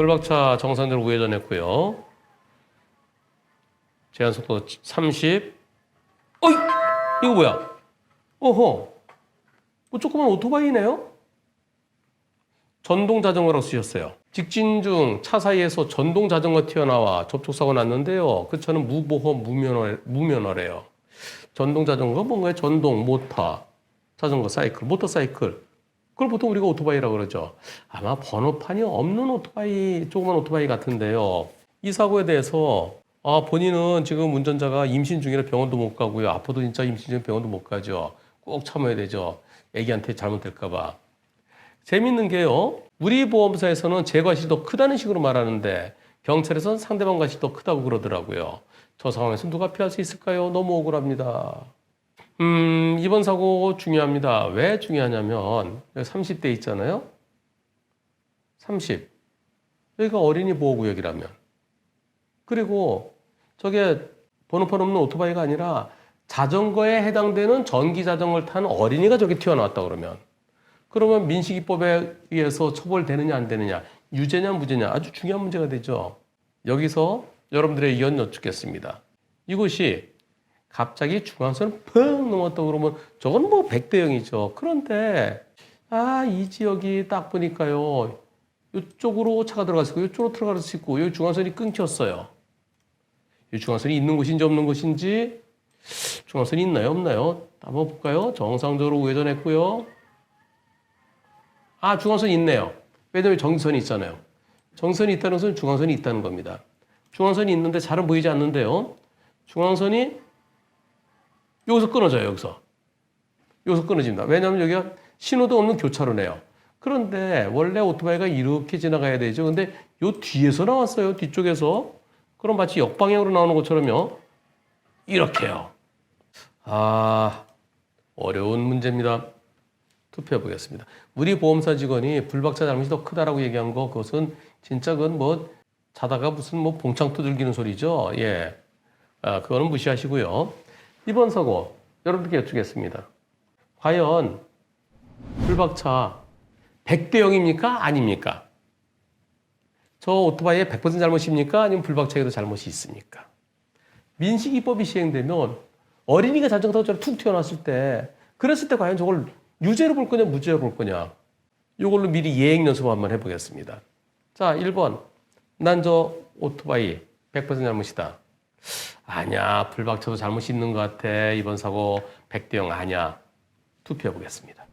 불박차 정상적으로 우회전했고요. 제한 속도 30. 어이! 이거 뭐야? 어허. 뭐 조그만 오토바이네요? 전동 자전거라고 쓰셨어요. 직진 중 차 사이에서 전동 자전거 튀어나와 접촉사고 났는데요. 그 차는 무보험 무면허, 무면허래요. 전동 자전거가 뭔가요? 전동, 모터, 자전거, 사이클, 모터사이클. 그걸 보통 우리가 오토바이라고 그러죠. 아마 번호판이 없는 오토바이, 조그만 오토바이 같은데요. 이 사고에 대해서 아, 본인은 지금 운전자가 임신 중이라 병원도 못 가고요. 앞으로도 진짜 임신 중에 병원도 못 가죠. 꼭 참아야 되죠. 애기한테 잘못될까봐. 재밌는 게요. 우리 보험사에서는 제 과실이 더 크다는 식으로 말하는데 경찰에서는 상대방 과실이 더 크다고 그러더라고요. 저 상황에서 누가 피할 수 있을까요? 너무 억울합니다. 음, 이번 사고 중요합니다. 왜 중요하냐면 여기 30대 있잖아요. 30. 여기가 어린이 보호구역이라면. 그리고 저게 번호판 없는 오토바이가 아니라 자전거에 해당되는 전기 자전거를 탄 어린이가 저기 튀어나왔다 그러면 그러면 민식이법에 의해서 처벌되느냐 안 되느냐 유죄냐 무죄냐 아주 중요한 문제가 되죠. 여기서 여러분들의 의견 여쭙겠습니다. 이곳이 갑자기 중앙선을 펑 넘었다 그러면 저건 뭐 100대 0이죠. 그런데 아 이 지역이 딱 보니까요. 이쪽으로 차가 들어갈 수 있고 이쪽으로 들어갈 수 있고 여기 중앙선이 끊겼어요. 이 중앙선이 있는 곳인지 없는 곳인지 중앙선이 있나요 없나요? 한번 볼까요? 정상적으로 우회전했고요. 아 중앙선이 있네요. 왜냐면 정선이 있잖아요. 정선이 있다는 것은 중앙선이 있다는 겁니다. 중앙선이 있는데 잘은 보이지 않는데요. 중앙선이 여기서 끊어져요. 여기서. 여기서 끊어집니다. 왜냐하면 여기가 신호도 없는 교차로네요. 그런데 원래 오토바이가 이렇게 지나가야 되죠. 근데 요 뒤에서 나왔어요. 뒤쪽에서. 그럼 마치 역방향으로 나오는 것처럼요. 이렇게요. 아, 어려운 문제입니다. 투표해 보겠습니다. 우리 보험사 직원이 불박차 잘못이 더 크다라고 얘기한 거 그것은 진짜 그건 뭐 자다가 무슨 뭐 봉창 두들기는 소리죠. 예. 아, 그거는 무시하시고요. 이번 사고 여러분들께 여쭙겠습니다. 과연 불박차 100대 0입니까? 아닙니까? 저 오토바이에 100% 잘못입니까? 아니면 불박차에도 잘못이 있습니까? 민식이법이 시행되면 어린이가 자전거 타고 툭 튀어나왔을 때 그랬을 때 과연 저걸 유죄로 볼 거냐 무죄로 볼 거냐 이걸로 미리 예행 연습 한번 해보겠습니다. 자 1번 난 저 오토바이 100% 잘못이다. 아니야. 불박차도 잘못이 있는 것 같아. 이번 사고 100대 0 아니야. 투표해 보겠습니다.